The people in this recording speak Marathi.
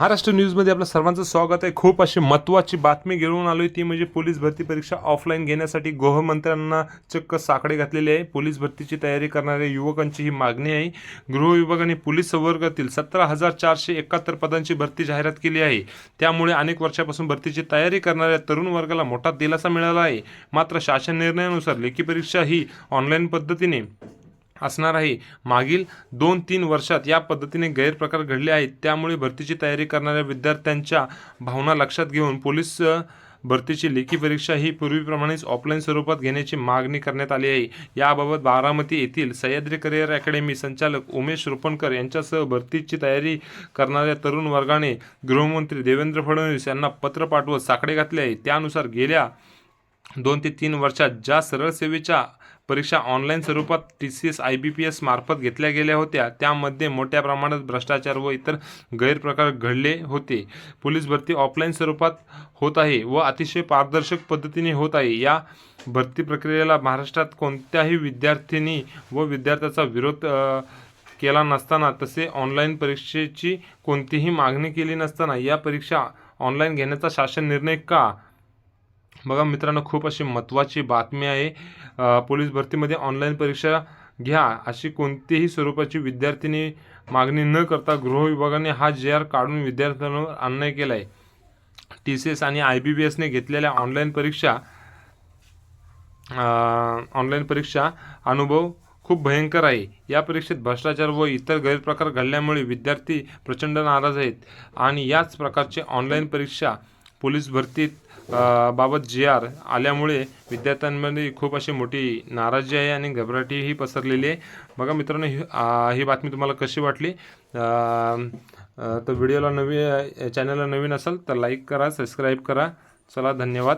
महाराष्ट्र न्यूजमध्ये आपलं सर्वांचं स्वागत आहे. खूप अशी महत्त्वाची बातमी घेऊन आलोय. ती म्हणजे पोलीस भरती परीक्षा ऑफलाईन घेण्यासाठी गृहमंत्र्यांना चक्क साकडे घातलेले आहे. पोलीस भरतीची तयारी करणाऱ्या युवकांची ही मागणी आहे. गृह विभागाने पोलीस संवर्गातील सतरा हजार चारशे एकाहत्तर पदांची भरती जाहिरात केली आहे. त्यामुळे अनेक वर्षापासून भरतीची तयारी करणाऱ्या तरुण वर्गाला मोठा दिलासा मिळाला आहे. मात्र शासन निर्णयानुसार लेखी परीक्षा ही ऑनलाईन पद्धतीने असणार आहे. मागील दोन तीन वर्षात या पद्धतीने गैरप्रकार घडले आहेत. त्यामुळे भरतीची तयारी करणाऱ्या विद्यार्थ्यांच्या भावना लक्षात घेऊन पोलीस भरतीची लेखी परीक्षा ही पूर्वीप्रमाणेच ऑफलाईन स्वरूपात घेण्याची मागणी करण्यात आली आहे. याबाबत बारामती येथील सह्याद्री करिअर अकॅडमी संचालक उमेश रुपणकर यांच्यासह भरतीची तयारी करणाऱ्या तरुण वर्गाने गृहमंत्री देवेंद्र फडणवीस यांना पत्र पाठवत साकडे घातले आहे. त्यानुसार गेल्या दोन ते तीन वर्षात ज्या सरळ सेवेच्या परीक्षा ऑनलाईन स्वरूपात T C S I B P S मार्फत घेतल्या गेल्या होत्या. त्यामध्ये मोठ्या प्रमाणात भ्रष्टाचार व इतर गैरप्रकार घडले होते. पोलीस भरती ऑफलाईन स्वरूपात होत आहे व अतिशय पारदर्शक पद्धतीने होत आहे. या भरती प्रक्रियेला महाराष्ट्रात कोणत्याही विद्यार्थिनी व विद्यार्थ्याचा विरोध केला नसताना तसे ऑनलाईन परीक्षेची कोणतीही मागणी केली नसताना या परीक्षा ऑनलाईन घेण्याचा शासन निर्णय का? बघा मित्रांनो खूप अशी महत्त्वाची बातमी आहे. पोलीस भरतीमध्ये ऑनलाईन परीक्षा घ्या अशी कोणतीही स्वरूपाची विद्यार्थ्यांनी मागणी न करता गृह विभागाने हा जे आर काढून विद्यार्थ्यांवर अन्याय केला आहे टी सी एस आणि आय बी बी एसने घेतलेल्या ऑनलाईन परीक्षा ऑनलाईन परीक्षा अनुभव खूप भयंकर आहे. या परीक्षेत भ्रष्टाचार व इतर गैरप्रकार घडल्यामुळे विद्यार्थी प्रचंड नाराज आहेत. आणि याच प्रकारचे ऑनलाईन परीक्षा पोलीस भरतीत बाबत जी आर आल्यामुळे विद्यार्थ्यांमध्ये खूप अशी मोठी नाराजी आहे आणि घबराटीही पसरलेली आहे. बघा मित्रांनो ही ही बातमी तुम्हाला कशी वाटली? तर व्हिडिओला नवीन चॅनलला नवीन असेल तर लाईक करा सबस्क्राईब करा. चला धन्यवाद.